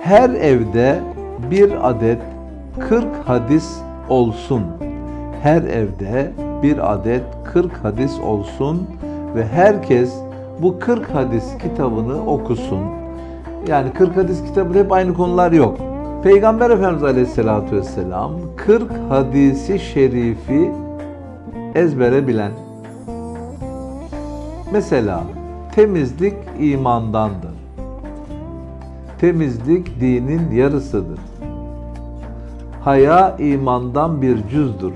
Her evde bir adet 40 hadis olsun. Her evde bir adet 40 hadis olsun ve herkes bu 40 hadis kitabını okusun. Yani 40 hadis kitabı hep aynı konular yok. Peygamber Efendimiz Aleyhisselatü Vesselam 40 hadisi şerifi ezbere bilen. Mesela temizlik imandandır. Temizlik dinin yarısıdır. Haya imandan bir cüzdür.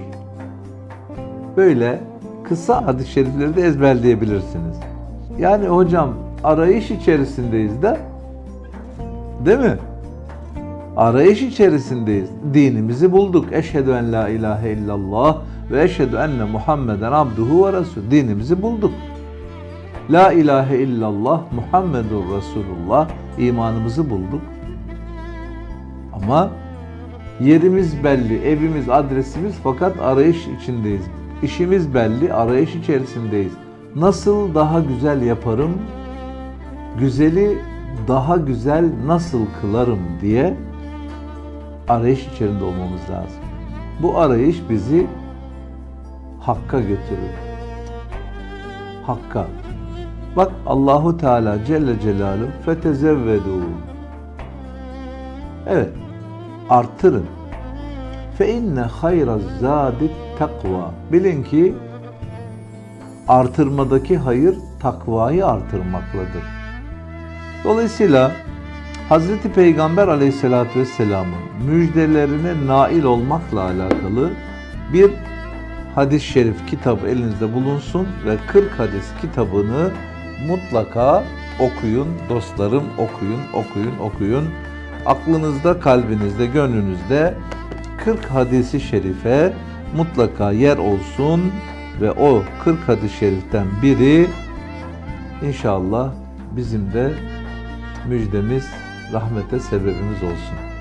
Böyle kısa hadis-i şerifleri de ezberleyebilirsiniz. Yani hocam arayış içerisindeyiz de değil mi? Arayış içerisindeyiz. Dinimizi bulduk. Eşhedü en la ilahe illallah ve eşhedü enne Muhammeden abduhu ve resul. Dinimizi bulduk. La ilahe illallah Muhammedur Resulullah imanımızı bulduk. Ama yerimiz belli, evimiz, adresimiz fakat arayış içindeyiz. İşimiz belli, arayış içerisindeyiz. Nasıl daha güzel yaparım? Güzeli daha güzel nasıl kılarım diye arayış içerisinde olmamız lazım. Bu arayış bizi Hakk'a götürür. Hakka. Bak Allahu Teala Celle Celaluhu fetezevvedu. Evet. Artırın. Fe inne hayra zadi takva. Bilin ki artırmadaki hayır takvayı artırmakladır. Dolayısıyla Hazreti Peygamber Aleyhisselatü Vesselam'ın müjdelerine nail olmakla alakalı bir hadis-i şerif kitabı elinizde bulunsun ve 40 hadis kitabını mutlaka okuyun dostlarım okuyun okuyun okuyun aklınızda kalbinizde gönlünüzde 40 hadisi şerife mutlaka yer olsun ve o 40 hadis-i şeriften biri inşallah bizim de müjdemiz rahmete sebebimiz olsun.